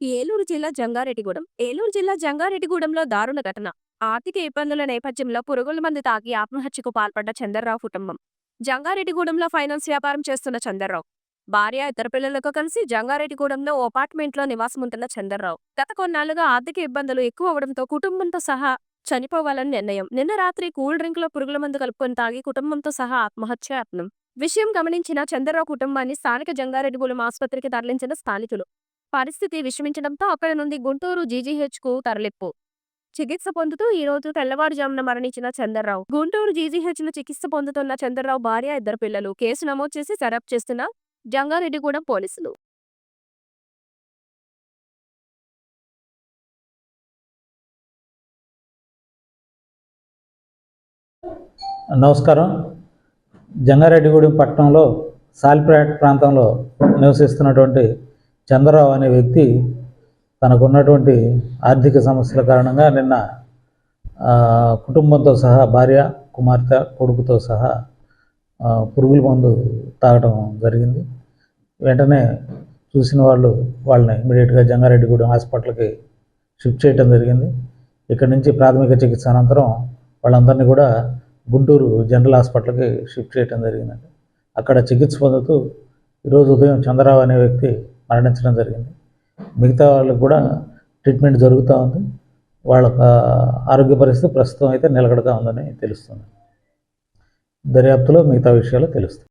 ఏలూరు జిల్లా జంగారెడ్డిగూడెం. ఏలూరు జిల్లా జంగారెడ్డిగూడెంలో దారుణ ఘటన. ఆర్థిక ఇబ్బందుల నేపథ్యంలో పురుగుల మందు తాగి ఆత్మహత్యకు పాల్పడ్డ చందర్రావు కుటుంబం. జంగారెడ్డిగూడెంలో ఫైనాన్స్ వ్యాపారం చేస్తున్న చందర్రావు. భార్య ఇద్దరు పిల్లలతో కలిసి జంగారెడ్డిగూడెంలో ఓ అపార్ట్మెంట్లో నివాసముంటున్న చందర్రావు. గత కొన్నాళ్ళుగా ఆర్థిక ఇబ్బందులు ఎక్కువ అవడంతో కుటుంబంతో సహా చనిపోవాలని నిర్ణయం. నిన్న రాత్రి కూల్ డ్రింక్లో పురుగుల మందు కలుపుకొని తాగి కుటుంబంతో సహా ఆత్మహత్య యత్నం. విషయం గమనించిన చందర్రావు కుటుంబాన్ని స్థానిక జంగారెడ్డిగూడెం ఆసుపత్రికి తరలించిన స్థానికులు పరిస్థితి విషమించడంతో అక్కడి నుండి గుంటూరు జీజీహెచ్కు కు చికిత్స పొందుతూ ఈ రోజు తెల్లవారుజామున మరణించిన చంద్రరావు. గుంటూరు జీజీహెచ్లో చికిత్స పొందుతున్న చంద్రరావు భార్య ఇద్దరు పిల్లలు. కేసు నమోదు చేసి దర్యాప్తు చేస్తున్న జంగారెడ్డిగూడెం పోలీసులు. నమస్కారం. జంగారెడ్డిగూడెం పట్టణంలో సాలిపేట ప్రాంతంలో నివసిస్తున్నటువంటి చంద్రరావు అనే వ్యక్తి తనకున్నటువంటి ఆర్థిక సమస్యల కారణంగా నిన్న కుటుంబంతో సహా భార్య కుమార్తె కొడుకుతో సహా పురుగుల మందు తాగడం జరిగింది. వెంటనే చూసిన వాళ్ళు వాళ్ళని ఇమీడియట్గా జంగారెడ్డిగూడెం హాస్పిటల్కి షిఫ్ట్ చేయడం జరిగింది. ఇక్కడ నుంచి ప్రాథమిక చికిత్స అనంతరం వాళ్ళందరినీ కూడా గుంటూరు జనరల్ హాస్పిటల్కి షిఫ్ట్ చేయడం జరిగిందండి. అక్కడ చికిత్స పొందుతూ ఈరోజు ఉదయం చంద్రరావు అనే వ్యక్తి మరణించడం జరిగింది. మిగతా వాళ్ళకి కూడా ట్రీట్మెంట్ జరుగుతూ ఉంది. వాళ్ళ ఆరోగ్య పరిస్థితి ప్రస్తుతం అయితే నిలకడగా ఉందని తెలుస్తుంది. దర్యాప్తులో మిగతా విషయాలు తెలుస్తాయి.